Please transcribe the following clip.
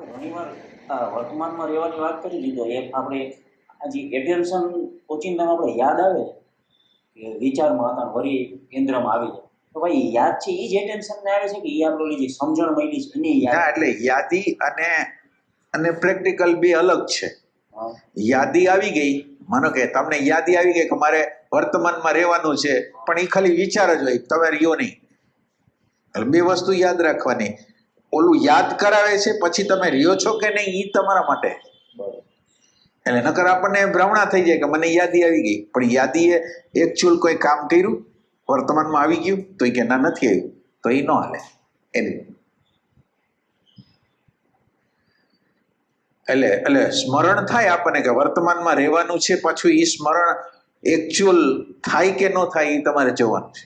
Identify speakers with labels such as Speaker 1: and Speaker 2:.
Speaker 1: ઘણીવાર વર્તમાનમાં રહેવાની વાત કરી દીધો એ આપણે આજે એટેન્શન ઓચિંતામાં આપણે યાદ આવે કે વિચારમાં હતા ને વળી કેન્દ્રમાં આવી જાય તો ભાઈ યાદ છે એ જ એટેન્શનને આવે છે કે એ આપણે જે સમજણ મળી છે એની યાદ
Speaker 2: એટલે યાદી અને અને પ્રેક્ટિકલ બે અલગ છે. યાદી આવી ગઈ. માનો કે તમને યાદી આવી ગઈ કે મારે વર્તમાનમાં રહેવાનું છે પણ એ ખાલી વિચાર જ હોય તમે રહ્યો નહીં. બે વસ્તુ યાદ રાખવાની. ઓલું યાદ કરાવે છે પછી તમે રહ્યો છો કે નહીં એ તમારા માટે. એટલે નકર આપણને ભ્રમણા થઈ જાય કે મને યાદી આવી ગઈ. પણ યાદીએ એકચ્યુઅલ કોઈ કામ કર્યું વર્તમાનમાં આવી ગયું તો એ કે ના નથી આવ્યું. તો એ ન હાલે. એને. એટલે એટલે સ્મરણ થાય આપણને કે વર્તમાનમાં રહેવાનું છે પાછું એ સ્મરણ એકચ્યુઅલ થાય કે ન થાય એ તમારે જોવાનું છે.